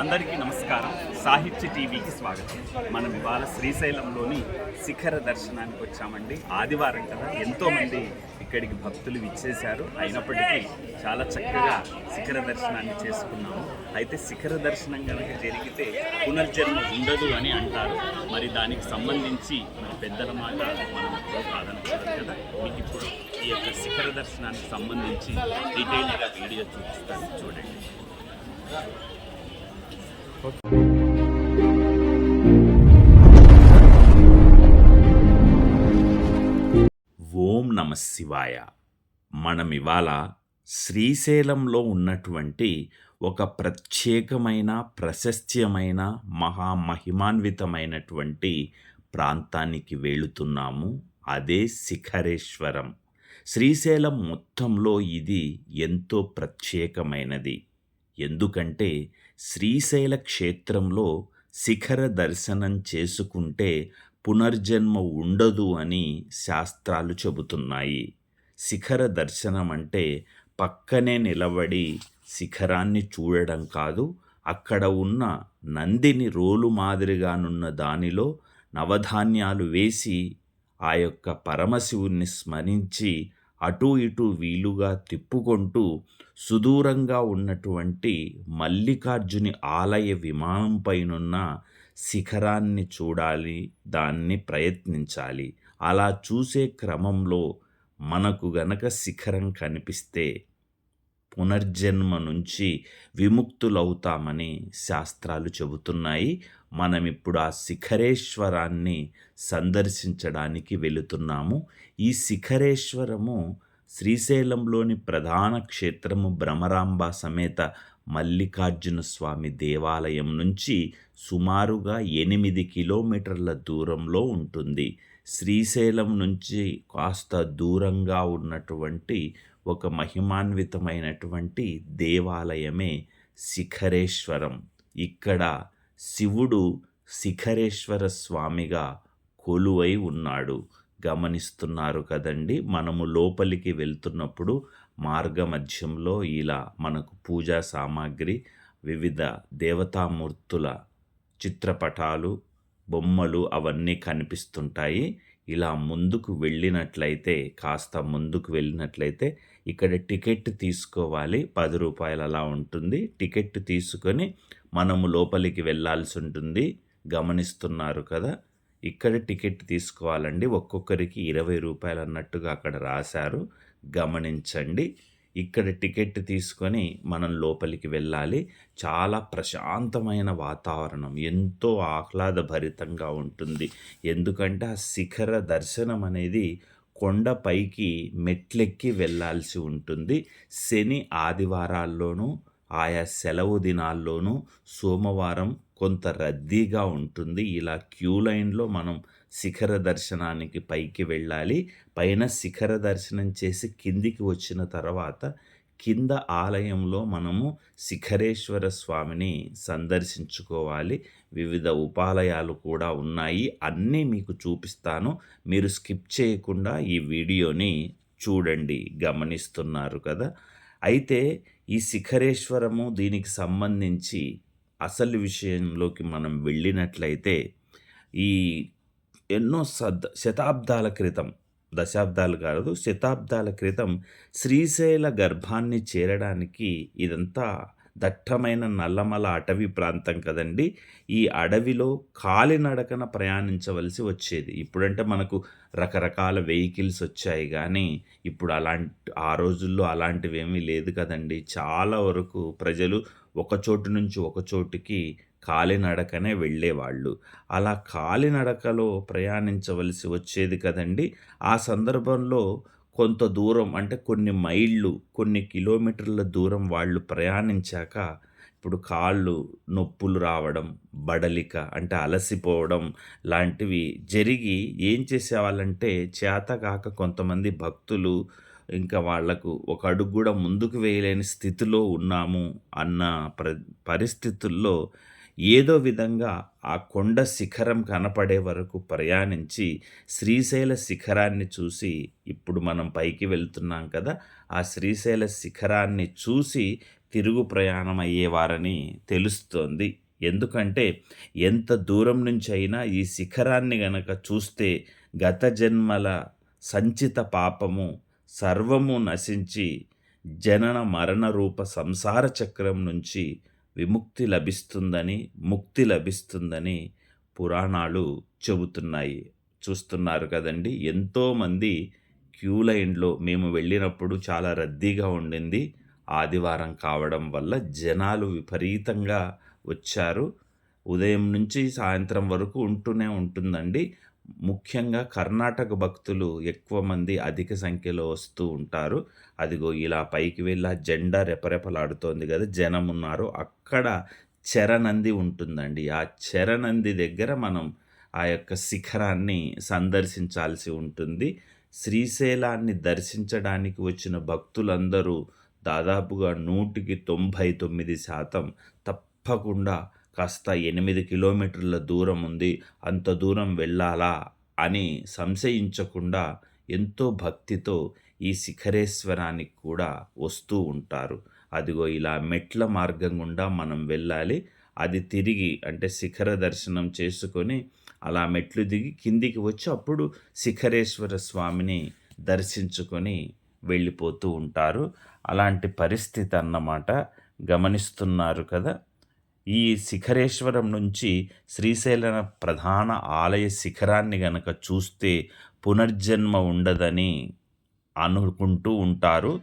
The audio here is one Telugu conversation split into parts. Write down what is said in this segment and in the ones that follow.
అందరికీ నమస్కారం. సాహిత్య టీవీకి స్వాగతం. మనం ఇవాళ శ్రీశైలంలోని శిఖర దర్శనానికి వచ్చామండి. ఆదివారం కదా ఎంతోమంది ఇక్కడికి భక్తులు విచ్చేశారు. అయినప్పటికీ చాలా చక్కగా శిఖర దర్శనాన్ని చేసుకున్నాము. అయితే శిఖర దర్శనం కనుక జరిగితే పునర్జన్మ ఉండదు అని అంటారు. మరి దానికి సంబంధించి మరి పెద్దల మాట మనం ప్రాధాన్యత కదా. మీకు ఇప్పుడు ఈ యొక్క శిఖర దర్శనానికి సంబంధించి డీటెయిల్గా వీడియో చూపిస్తాను. చూడండి. ఓం నమ శివాయ. మనం ఇవాళ శ్రీశైలంలో ఉన్నటువంటి ఒక ప్రత్యేకమైన ప్రశస్త్యమైన మహామహిమాన్వితమైనటువంటి ప్రాంతానికి వెళుతున్నాము. అదే శిఖరేశ్వరం. శ్రీశైలం మొత్తంలో ఇది ఎంతో ప్రత్యేకమైనది. ఎందుకంటే శ్రీశైల క్షేత్రంలో శిఖర దర్శనం చేసుకుంటే పునర్జన్మ ఉండదు అని శాస్త్రాలు చెబుతున్నాయి. శిఖర దర్శనం అంటే పక్కనే నిలబడి శిఖరాన్ని చూడడం కాదు అక్కడ ఉన్న నందిని రోలు మాదిరిగానున్న దానిలో నవధాన్యాలు వేసి ఆ యొక్క పరమశివుణ్ణి స్మరించి అటూ ఇటూ వీలుగా తిప్పుకుంటూ సుదూరంగా ఉన్నటువంటి మల్లికార్జుని ఆలయ విమానం పైనున్న శిఖరాన్ని చూడాలి దాన్ని ప్రయత్నించాలి. అలా చూసే క్రమంలో మనకు గనక శిఖరం కనిపిస్తే పునర్జన్మ నుంచి విముక్తులవుతామని శాస్త్రాలు చెబుతున్నాయి. మనం ఇప్పుడు ఆ శిఖరేశ్వరాన్ని సందర్శించడానికి వెళుతున్నాము. ఈ శిఖరేశ్వరము శ్రీశైలంలోని ప్రధాన క్షేత్రము భ్రమరాంబ సమేత మల్లికార్జున స్వామి దేవాలయం నుంచి సుమారుగా ఎనిమిది కిలోమీటర్ల దూరంలో ఉంటుంది. శ్రీశైలం నుంచి కాస్త దూరంగా ఉన్నటువంటి ఒక మహిమాన్వితమైనటువంటి దేవాలయమే శిఖరేశ్వరం. ఇక్కడ శివుడు శిఖరేశ్వర స్వామిగా కొలువై ఉన్నాడు. గమనిస్తున్నారు కదండి మనము లోపలికి వెళ్తున్నప్పుడు మార్గమధ్యంలో ఇలా మనకు పూజా సామాగ్రి వివిధ దేవతామూర్తుల చిత్రపటాలు బొమ్మలు అవన్నీ కనిపిస్తుంటాయి. ఇలా ముందుకు వెళ్ళినట్లయితే కాస్త ముందుకు వెళ్ళినట్లయితే ఇక్కడ టికెట్ తీసుకోవాలి. పది రూపాయలు అలా ఉంటుంది. టికెట్ తీసుకొని మనము లోపలికి వెళ్ళాల్సి ఉంటుంది. గమనిస్తున్నారు కదా. ఇక్కడ టికెట్ తీసుకోవాలండి. ఒక్కొక్కరికి ఇరవై రూపాయలు అన్నట్టుగా అక్కడ రాశారు. గమనించండి. ఇక్కడ టికెట్ తీసుకొని మనం లోపలికి వెళ్ళాలి. చాలా ప్రశాంతమైన వాతావరణం. ఎంతో ఆహ్లాదభరితంగా ఉంటుంది. ఎందుకంటే ఆ శిఖర దర్శనం అనేది కొండపైకి మెట్లెక్కి వెళ్ళాల్సి ఉంటుంది. శని ఆదివారాల్లోనూ ఆయా సెలవు దినాల్లోనూ సోమవారం కొంత రద్దీగా ఉంటుంది. ఇలా క్యూ లైన్లో మనం శిఖర దర్శనానికి పైకి వెళ్ళాలి. పైన శిఖర దర్శనం చేసి కిందికి వచ్చిన తర్వాత కింద ఆలయంలో మనము శిఖరేశ్వర స్వామిని సందర్శించుకోవాలి. వివిధ ఉపాలయాలు కూడా ఉన్నాయి. అన్నీ మీకు చూపిస్తాను. మీరు స్కిప్ చేయకుండా ఈ వీడియోని చూడండి. గమనిస్తున్నారు కదా? అయితే ఈ శిఖరేశ్వరము దీనికి సంబంధించి అసలు విషయంలోకి మనం వెళ్ళినట్లయితే ఈ ఎన్నో సద్ శతాబ్దాల క్రితం దశాబ్దాలు కాదు శతాబ్దాల క్రితం శ్రీశైల గర్భాన్ని చేరడానికి ఇదంతా దట్టమైన నల్లమల అటవీ ప్రాంతం కదండి. ఈ అడవిలో కాలినడకన ప్రయాణించవలసి వచ్చేది. ఇప్పుడంటే మనకు రకరకాల వెహికల్స్ వచ్చాయి కానీ ఇప్పుడు అలాంటి ఆ రోజుల్లో అలాంటివి ఏమీ లేదు కదండి. చాలా వరకు ప్రజలు ఒక చోటు నుంచి ఒక చోటుకి కాలినడకనే వెళ్ళేవాళ్ళు. అలా కాలినడకలో ప్రయాణించవలసి వచ్చేది కదండి ఆ సందర్భంలో కొంత దూరం అంటే కొన్ని మైళ్ళు కొన్ని కిలోమీటర్ల దూరం వాళ్ళు ప్రయాణించాక ఇప్పుడు కాళ్ళు నొప్పులు రావడం బడలిక అంటే అలసిపోవడం లాంటివి జరిగి ఏం చేసేవాళ్ళంటే చేతగాక కొంతమంది భక్తులు ఇంకా వాళ్ళకు ఒక అడుగు కూడా ముందుకు వేయలేని స్థితిలో ఉన్నాము అన్న ప్ర పరిస్థితుల్లో ఏదో విధంగా ఆ కొండ శిఖరం కనపడే వరకు ప్రయాణించి శ్రీశైల శిఖరాన్ని చూసి ఇప్పుడు మనం పైకి వెళ్తున్నాం కదా ఆ శ్రీశైల శిఖరాన్ని చూసి తిరుగు ప్రయాణం అయ్యేవారని తెలుస్తోంది. ఎందుకంటే ఎంత దూరం నుంచి అయినా ఈ శిఖరాన్ని గనక చూస్తే గత జన్మల సంచిత పాపము సర్వము నశించి జనన మరణ రూప సంసార చక్రం నుంచి విముక్తి లభిస్తుందని ముక్తి లభిస్తుందని పురాణాలు చెబుతున్నాయి. చూస్తున్నారు కదండి ఎంతోమంది క్యూ లైన్లో మేము వెళ్ళినప్పుడు చాలా రద్దీగా ఉండింది. ఆదివారం కావడం వల్ల జనాలు విపరీతంగా వచ్చారు. ఉదయం నుంచి సాయంత్రం వరకు ఉంటూనే ఉంటుందండి. ముఖ్యంగా కర్ణాటక భక్తులు ఎక్కువ మంది అధిక సంఖ్యలో వస్తూ ఉంటారు. అదిగో ఇలా పైకి వెళ్ళి ఆ జెండా రెపరెపలాడుతోంది కదా జనం ఉన్నారు. అక్కడ చెరనంది ఉంటుందండి. ఆ చెరనంది దగ్గర మనం ఆ యొక్క శిఖరాన్ని సందర్శించాల్సి ఉంటుంది. శ్రీశైలాన్ని దర్శించడానికి వచ్చిన భక్తులందరూ దాదాపుగా నూటికి తొంభై తొమ్మిది శాతం తప్పకుండా కాస్త ఎనిమిది కిలోమీటర్ల దూరం ఉంది అంత దూరం వెళ్ళాలా అని సంశయించకుండా ఎంతో భక్తితో ఈ శిఖరేశ్వరానికి కూడా వస్తూ ఉంటారు. అదిగో ఇలా మెట్ల మార్గం గుండా మనం వెళ్ళాలి. అది తిరిగి అంటే శిఖర దర్శనం చేసుకొని అలా మెట్లు దిగి కిందికి వచ్చి అప్పుడు శిఖరేశ్వర స్వామిని దర్శించుకొని వెళ్ళిపోతూ ఉంటారు. అలాంటి పరిస్థితి అన్నమాట. గమనిస్తున్నారు కదా? ఈ శిఖరేశ్వరం నుంచి శ్రీశైలం ప్రధాన ఆలయ శిఖరాన్ని గనక చూస్తే పునర్జన్మ ఉండదని అనుకుంటూ ఉంటారు.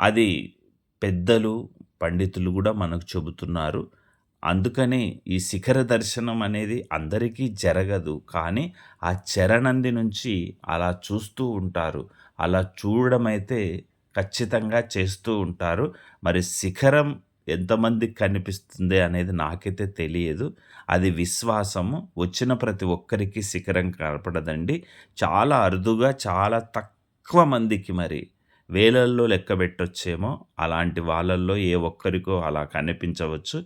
అది పెద్దలు పండితులు కూడా మనకు చెబుతున్నారు. అందుకనే ఈ శిఖర దర్శనం అనేది అందరికీ జరగదు. కానీ ఆ చరణంది నుంచి అలా చూస్తూ ఉంటారు. అలా చూడడం అయితే ఖచ్చితంగా చేస్తూ ఉంటారు. మరి శిఖరం ఎంతమందికి కనిపిస్తుంది అనేది నాకైతే తెలియదు. అది విశ్వాసము. వచ్చిన ప్రతి ఒక్కరికి శిఖరం కనపడదండి. చాలా అరుదుగా చాలా తక్కువ మందికి మరి వేలల్లో లెక్క పెట్టొచ్చేమో. అలాంటి వాళ్ళల్లో ఏ ఒక్కరికో అలా కనిపించవచ్చు.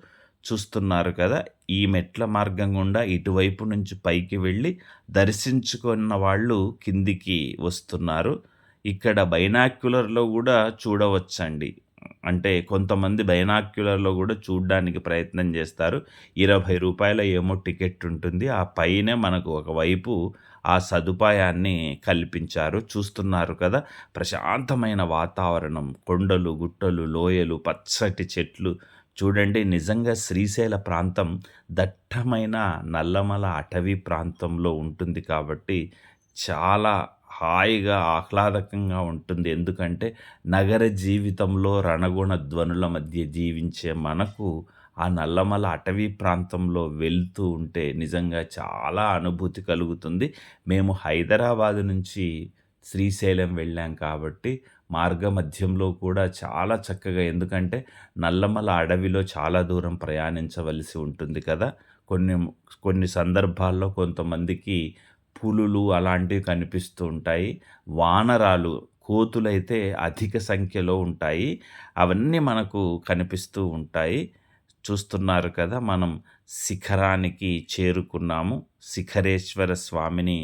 చూస్తున్నారు కదా ఈ మెట్ల మార్గం గుండా ఇటువైపు నుంచి పైకి వెళ్ళి దర్శించుకున్న వాళ్ళు కిందికి వస్తున్నారు. ఇక్కడ బైనాక్యులర్లో కూడా చూడవచ్చండి. అంటే కొంతమంది బైనాక్యులర్లో కూడా చూడడానికి ప్రయత్నం చేస్తారు. ఇరవై రూపాయల ఏమో టికెట్ ఉంటుంది. ఆ పైనే మనకు ఒకవైపు ఆ సదుపాయాన్ని కల్పించారు. చూస్తున్నారు కదా ప్రశాంతమైన వాతావరణం. కొండలు గుట్టలు లోయలు పచ్చటి చెట్లు. చూడండి నిజంగా శ్రీశైల ప్రాంతం దట్టమైన నల్లమల అటవీ ప్రాంతంలో ఉంటుంది కాబట్టి చాలా హాయిగా ఆహ్లాదకంగా ఉంటుంది. ఎందుకంటే నగర జీవితంలో రణగుణ ధ్వనుల మధ్య జీవించే మనకు ఆ నల్లమల అటవీ ప్రాంతంలో వెళ్తూ ఉంటే నిజంగా చాలా అనుభూతి కలుగుతుంది. మేము హైదరాబాద్ నుంచి శ్రీశైలం వెళ్ళాం కాబట్టి మార్గ మధ్యంలో కూడా చాలా చక్కగా ఎందుకంటే నల్లమల అడవిలో చాలా దూరం ప్రయాణించవలసి ఉంటుంది కదా. కొన్ని కొన్ని సందర్భాల్లో కొంతమందికి పులులు అలాంటివి కనిపిస్తూ ఉంటాయి. వానరాలు కోతులైతే అధిక సంఖ్యలో ఉంటాయి. అవన్నీ మనకు కనిపిస్తూ ఉంటాయి. చూస్తున్నారు కదా మనం శిఖరానికి చేరుకున్నాము. శిఖరేశ్వర స్వామిని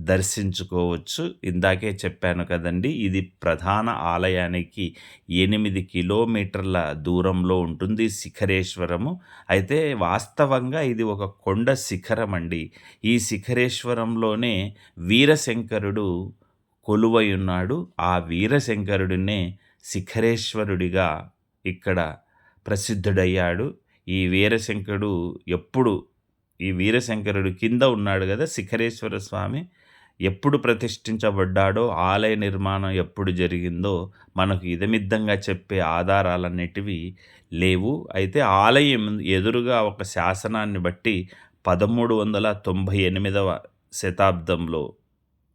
దర్శించుకోవచ్చు. ఇందాకే చెప్పాను కదండి ఇది ప్రధాన ఆలయానికి ఎనిమిది కిలోమీటర్ల దూరంలో ఉంటుంది శిఖరేశ్వరము. అయితే వాస్తవంగా ఇది ఒక కొండ శిఖరం అండి ఈ శిఖరేశ్వరంలోనే వీరశంకరుడు కొలువై ఉన్నాడు ఆ వీరశంకరుడినే శిఖరేశ్వరుడిగా ఇక్కడ ప్రసిద్ధుడయ్యాడు. ఈ వీరశంకరుడు ఎప్పుడు ఈ వీరశంకరుడు కింద ఉన్నాడు కదా శిఖరేశ్వర స్వామి ఎప్పుడు ప్రతిష్ఠించబడ్డాడో ఆలయ నిర్మాణం ఎప్పుడు జరిగిందో మనకు ఇదమిద్దంగా చెప్పే ఆధారాలన్నిటివి లేవు. అయితే ఆలయం ఎదురుగా ఒక శాసనాన్ని బట్టి పదమూడు వందల తొంభై ఎనిమిదవ శతాబ్దంలో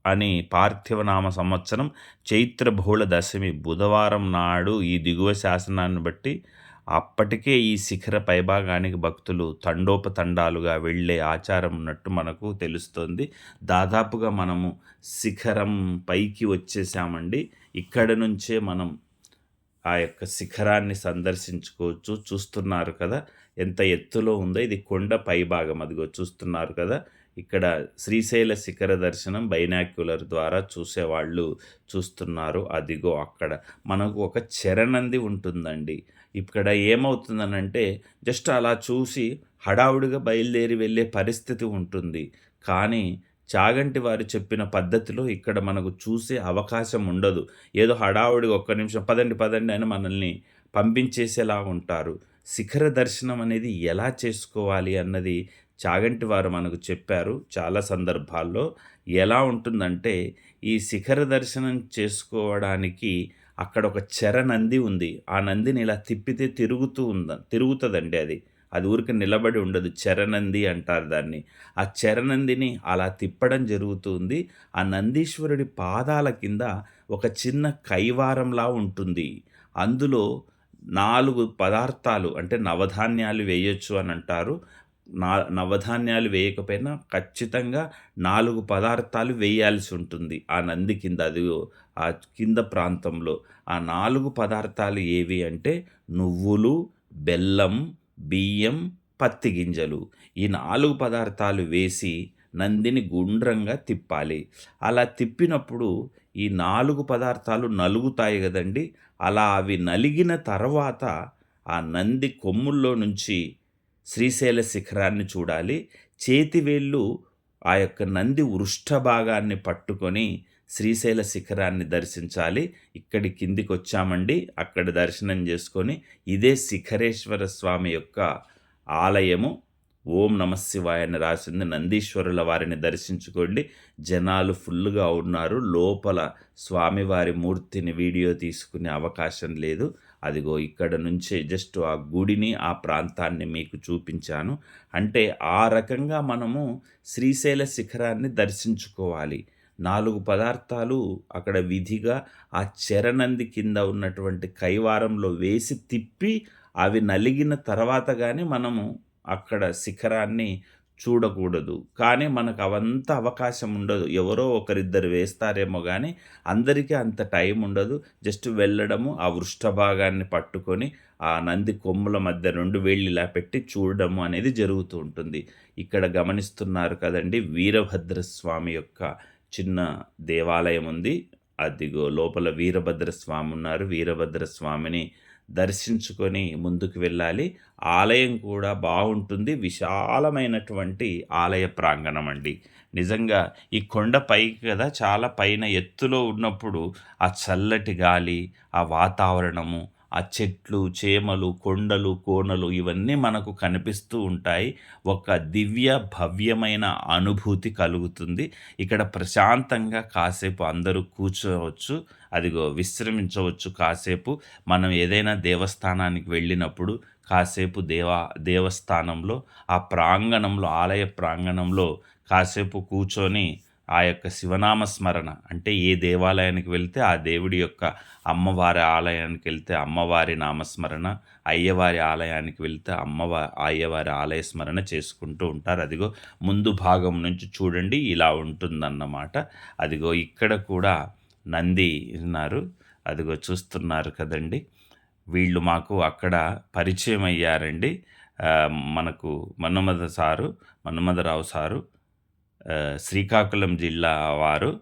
అని పార్థివనామ సంవత్సరం చైత్ర బహుళ దశమి బుధవారం నాడు ఈ దిగువ శాసనాన్ని బట్టి అప్పటికే ఈ శిఖర పైభాగానికి భక్తులు తండోపతండాలుగా వెళ్ళే ఆచారం ఉన్నట్టు మనకు తెలుస్తుంది. దాదాపుగా మనము శిఖరం పైకి వచ్చేసామండి. ఇక్కడ నుంచే మనం ఆ యొక్క శిఖరాన్ని సందర్శించుకోవచ్చు. చూస్తున్నారు కదా ఎంత ఎత్తులో ఉందో. ఇది కొండ పైభాగం అదిగో చూస్తున్నారు కదా. ఇక్కడ శ్రీశైల శిఖర దర్శనం బైనాక్యులర్ ద్వారా చూసేవాళ్ళు చూస్తున్నారు. అదిగో అక్కడ మనకు ఒక చెరనంది ఉంటుందండి. ఇక్కడ ఏమవుతుందనంటే జస్ట్ అలా చూసి హడావుడిగా బయలుదేరి వెళ్ళే పరిస్థితి ఉంటుంది. కానీ చాగంటి వారు చెప్పిన పద్ధతిలో ఇక్కడ మనకు చూసే అవకాశం ఉండదు. ఏదో హడావుడిగా ఒక్క నిమిషం పదండి పదండి అని మనల్ని పంపించేసేలా ఉంటారు. శిఖర దర్శనం అనేది ఎలా చేసుకోవాలి అన్నది చాగంటి వారు మనకు చెప్పారు చాలా సందర్భాల్లో. ఎలా ఉంటుందంటే ఈ శిఖర దర్శనం చేసుకోవడానికి అక్కడ ఒక చెర నంది ఉంది. ఆ నందిని ఇలా తిప్పితే తిరుగుతూ ఉంద తిరుగుతుందండి అది. అది ఊరికి నిలబడి ఉండదు. చెరనంది అంటారు దాన్ని. ఆ చెరనందిని అలా తిప్పడం జరుగుతుంది. ఆ నందీశ్వరుడి పాదాల కింద ఒక చిన్న కైవారంలా ఉంటుంది. అందులో నాలుగు పదార్థాలు అంటే నవధాన్యాలు వేయొచ్చు అని అంటారు. నా నవధాన్యాలు వేయకపోయినా ఖచ్చితంగా నాలుగు పదార్థాలు వేయాల్సి ఉంటుంది. ఆ నంది కింద అది ఆ కింద ప్రాంతంలో. ఆ నాలుగు పదార్థాలు ఏవి అంటే నువ్వులు బెల్లం బియ్యం పత్తి గింజలు. ఈ నాలుగు పదార్థాలు వేసి నందిని గుండ్రంగా తిప్పాలి. అలా తిప్పినప్పుడు ఈ నాలుగు పదార్థాలు నలుగుతాయి కదండి. అలా అవి నలిగిన తర్వాత ఆ నంది కొమ్ముల్లో నుంచి శ్రీశైల శిఖరాన్ని చూడాలి. చేతివేళ్ళు ఆ యొక్క నంది వృష్ఠ భాగాన్ని పట్టుకొని శ్రీశైల శిఖరాన్ని దర్శించాలి. ఇక్కడి కిందికి వచ్చామండి అక్కడ దర్శనం చేసుకొని ఇదే శిఖరేశ్వర స్వామి యొక్క ఆలయము. ఓం నమ అని రాసింది. నందీశ్వరుల వారిని దర్శించుకోండి. జనాలు ఫుల్గా ఉన్నారు. లోపల స్వామివారి మూర్తిని వీడియో తీసుకునే అవకాశం లేదు. అదిగో ఇక్కడ నుంచే జస్ట్ ఆ గుడిని ఆ ప్రాంతాన్ని మీకు చూపించాను. అంటే ఆ రకంగా మనము శ్రీశైల శిఖరాన్ని దర్శించుకోవాలి. నాలుగు పదార్థాలు అక్కడ విధిగా ఆ చెరనంది కింద ఉన్నటువంటి కైవారంలో వేసి తిప్పి అవి నలిగిన తర్వాత కానీ మనము అక్కడ శిఖరాన్ని చూడకూడదు. కానీ మనకు అవంత అవకాశం ఉండదు. ఎవరో ఒకరిద్దరు వేస్తారేమో కానీ అందరికీ అంత టైం ఉండదు. జస్ట్ వెళ్ళడము ఆ వృష్ఠభాగాన్ని పట్టుకొని ఆ నంది కొమ్ముల మధ్య రెండు వేళ్ళు ఇలా పెట్టి చూడడము అనేది జరుగుతూ ఉంటుంది. ఇక్కడ గమనిస్తున్నారు కదండి వీరభద్ర స్వామి యొక్క చిన్న దేవాలయం ఉంది. అదిగో లోపల వీరభద్ర స్వామి ఉన్నారు. వీరభద్ర స్వామిని దర్శించుకొని ముందుకు వెళ్ళాలి. ఆలయం కూడా బాగుంటుంది. విశాలమైనటువంటి ఆలయ ప్రాంగణం అండి. నిజంగా ఈ కొండ పైకి కదా చాలా పైన ఎత్తులో ఉన్నప్పుడు ఆ చల్లటి గాలి ఆ వాతావరణము ఆ చెట్లు చేమలు కొండలు కోనలు ఇవన్నీ మనకు కనిపిస్తూ ఉంటాయి. ఒక దివ్య భవ్యమైన అనుభూతి కలుగుతుంది. ఇక్కడ ప్రశాంతంగా కాసేపు అందరూ కూర్చోవచ్చు అదిగో విశ్రమించవచ్చు కాసేపు. మనం ఏదైనా దేవస్థానానికి వెళ్ళినప్పుడు కాసేపు దేవా దేవస్థానంలో ఆ ప్రాంగణంలో ఆలయ ప్రాంగణంలో కాసేపు కూర్చొని ఆ యొక్క శివనామ స్మరణ. అంటే ఏ దేవాలయానికి వెళ్తే ఆ దేవుడి యొక్క అమ్మవారి ఆలయానికి వెళ్తే అమ్మవారి నామస్మరణ అయ్యవారి ఆలయానికి వెళ్తే అమ్మవ అయ్యవారి ఆలయ స్మరణ చేసుకుంటూ ఉంటారు. అదిగో ముందు భాగం నుంచి చూడండి ఇలా ఉంటుందన్నమాట. అదిగో ఇక్కడ కూడా నంది ఉన్నారు. అదిగో చూస్తున్నారు కదండి. వీళ్ళు మాకు అక్కడ పరిచయం అయ్యారండి. మనకు మన్మథ సారు మన్మథరావు సారు శ్రీకాకుళం జిల్లా వారు.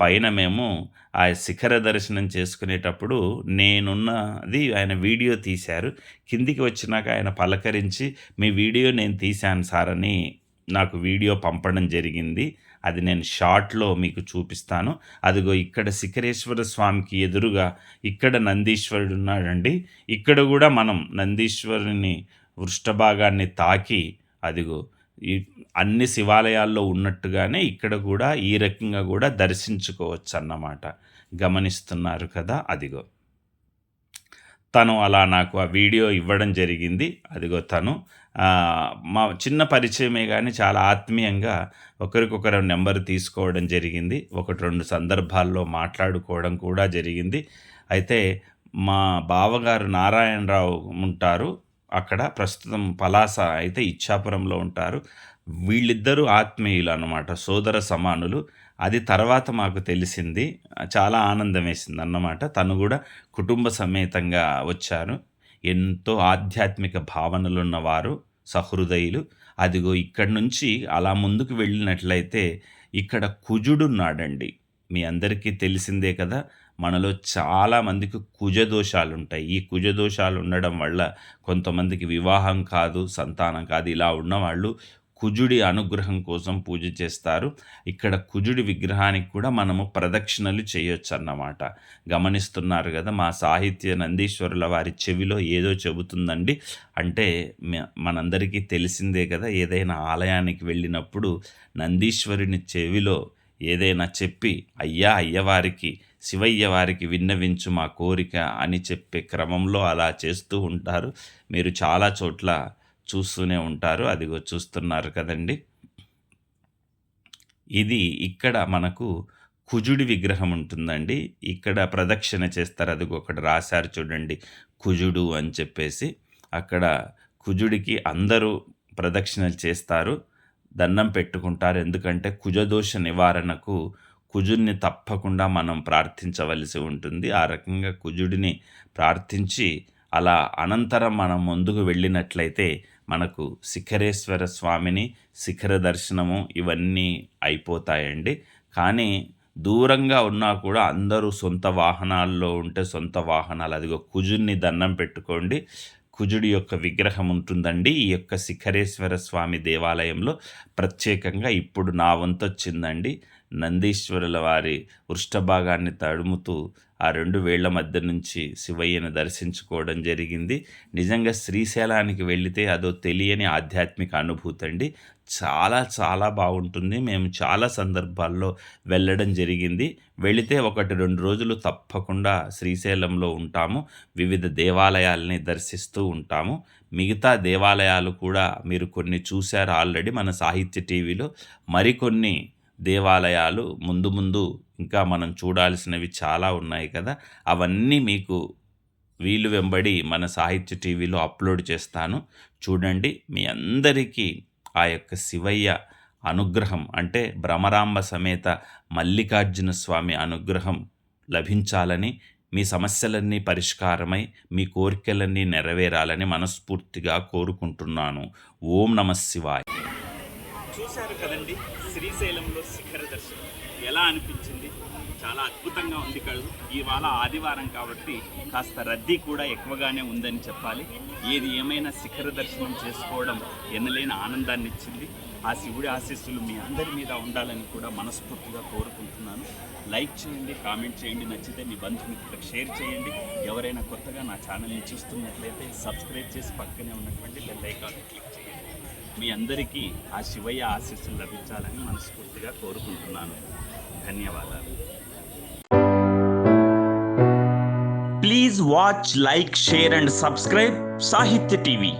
పైన మేము ఆ శిఖర దర్శనం చేసుకునేటప్పుడు నేనున్నది ఆయన వీడియో తీశారు. కిందికి వచ్చినాక ఆయన పలకరించి మీ వీడియో నేను తీశాను సార్ అని నాకు వీడియో పంపడం జరిగింది. అది నేను షార్ట్లో మీకు చూపిస్తాను. అదిగో ఇక్కడ శిఖరేశ్వర స్వామికి ఎదురుగా ఇక్కడ నందీశ్వరుడు ఉన్నాడండి. ఇక్కడ కూడా మనం నందీశ్వరుని వృష్ఠభాగాన్ని తాకి అదిగో ఈ అన్ని శివాలయాల్లో ఉన్నట్టుగానే ఇక్కడ కూడా ఈ రకంగా కూడా దర్శించుకోవచ్చు అన్నమాట గమనిస్తున్నారు కదా అదిగో. తను అలా నాకు ఆ వీడియో ఇవ్వడం జరిగింది. అదిగో తను. మా చిన్న పరిచయమే కానీ చాలా ఆత్మీయంగా ఒకరికొకరు నెంబర్ తీసుకోవడం జరిగింది. ఒకటి రెండు సందర్భాల్లో మాట్లాడుకోవడం కూడా జరిగింది. అయితే మా బావగారు నారాయణరావు ఉంటారు. అక్కడ ప్రస్తుతం పలాస అయితే ఇచ్చాపురంలో ఉంటారు. వీళ్ళిద్దరూ ఆత్మీయులు అన్నమాట సోదర సమానులు. అది తర్వాత మాకు తెలిసింది. చాలా ఆనందం వేసింది అన్నమాట. తను కూడా కుటుంబ సమేతంగా వచ్చారు. ఎంతో ఆధ్యాత్మిక భావనలున్నవారు సహృదయులు. అదిగో ఇక్కడి నుంచి అలా ముందుకు వెళ్ళినట్లయితే ఇక్కడ కుజుడున్నాడండి మీ అందరికీ తెలిసిందే కదా మనలో చాలామందికి కుజదోషాలు ఉంటాయి ఈ కుజదోషాలు ఉండడం వల్ల కొంతమందికి వివాహం కాదు సంతానం కాదు ఇలా ఉన్నవాళ్ళు కుజుడి అనుగ్రహం కోసం పూజ చేస్తారు. ఇక్కడ కుజుడి విగ్రహానికి కూడా మనము ప్రదక్షిణలు చేయొచ్చు అన్నమాట గమనిస్తున్నారు కదా మా సాహిత్య నందీశ్వరుల వారి చెవిలో ఏదో చెబుతుందండి. అంటే మ- మనందరికీ తెలిసిందే కదా ఏదైనా ఆలయానికి వెళ్ళినప్పుడు నందీశ్వరుని చెవిలో ఏదైనా చెప్పి అయ్యా అయ్యవారికి శివయ్య వారికి విన్నవించు మా కోరిక అని చెప్పే క్రమంలో అలా చేస్తూ ఉంటారు. మీరు చాలా చోట్ల చూస్తూనే ఉంటారు. అదిగో చూస్తున్నారు కదండి. ఇది ఇక్కడ మనకు కుజుడి విగ్రహం ఉంటుందండి. ఇక్కడ ప్రదక్షిణ చేస్తారు. అది ఒకటి రాశారు చూడండి. కుజుడు అని చెప్పేసి. అక్కడ కుజుడికి అందరూ ప్రదక్షిణలు చేస్తారు. దండం పెట్టుకుంటారు. ఎందుకంటే కుజదోష నివారణకు కుజుడిని తప్పకుండా మనం ప్రార్థించవలసి ఉంటుంది. ఆ రకంగా కుజుడిని ప్రార్థించి అలా అనంతరం మనం ముందుకు వెళ్ళినట్లయితే మనకు శిఖరేశ్వర స్వామిని శిఖర దర్శనము ఇవన్నీ అయిపోతాయండి. కానీ దూరంగా ఉన్నా కూడా అందరూ సొంత వాహనాల్లో ఉంటే సొంత వాహనాలు. అదిగో కుజుడిని దండం పెట్టుకోండి. కుజుడి యొక్క విగ్రహం ఉంటుందండి. ఈ యొక్క శిఖరేశ్వర స్వామి దేవాలయంలో ప్రత్యేకంగా ఇప్పుడు నా వంతొచ్చిందండి. నందీశ్వరుల వారి వృష్ఠభాగాన్ని తడుముతూ ఆ రెండు వేళ్ళ మధ్య నుంచి శివయ్యను దర్శించుకోవడం జరిగింది. నిజంగా శ్రీశైలానికి వెళితే అదో తెలియని ఆధ్యాత్మిక అనుభూతి అండి. చాలా చాలా బాగుంటుంది. మేము చాలా సందర్భాల్లో వెళ్ళడం జరిగింది. వెళితే ఒకటి రెండు రోజులు తప్పకుండా శ్రీశైలంలో ఉంటాము. వివిధ దేవాలయాల్ని దర్శిస్తూ ఉంటాము. మిగతా దేవాలయాలు కూడా మీరు కొన్ని చూశారు ఆల్రెడీ మన సాహిత్య టీవీలో. మరికొన్ని దేవాలయాలు ముందు ముందు ఇంకా మనం చూడాల్సినవి చాలా ఉన్నాయి కదా. అవన్నీ మీకు వీలు వెంబడి మన సాహిత్య టీవీలో అప్లోడ్ చేస్తాను. చూడండి మీ అందరికీ ఆ యొక్క శివయ్య అనుగ్రహం అంటే భ్రమరాంబ సమేత మల్లికార్జున స్వామి అనుగ్రహం లభించాలని మీ సమస్యలన్నీ పరిష్కారమై మీ కోరికలన్నీ నెరవేరాలని మనస్ఫూర్తిగా కోరుకుంటున్నాను. ఓం నమ శివాయ. చూశారు కదండి? శ్రీశైలం ఎలా అనిపించింది? చాలా అద్భుతంగా ఉంది కాదు ఇవాళ ఆదివారం కాబట్టి కాస్త రద్దీ కూడా ఎక్కువగానే ఉందని చెప్పాలి. ఏది ఏమైనా శిఖర దర్శనం చేసుకోవడం ఎనలేని ఆనందాన్ని ఇచ్చింది. ఆ శివుడి ఆశీస్సులు మీ అందరి మీద ఉండాలని కూడా మనస్ఫూర్తిగా కోరుకుంటున్నాను. లైక్ చేయండి కామెంట్ చేయండి నచ్చితే మీ బంధుమిత్రులకు షేర్ చేయండి. ఎవరైనా కొత్తగా నా ఛానల్ని చూస్తున్నట్లయితే సబ్స్క్రైబ్ చేసి పక్కనే ఉన్నటువంటి బెల్ ఐకాన్ క్లిక్ చేయండి. మీ అందరికీ ఆ శివయ్య ఆశీస్సులు లభించాలని మనస్ఫూర్తిగా కోరుకుంటున్నాను. धन्यवाद please watch like share and subscribe Sahitya TV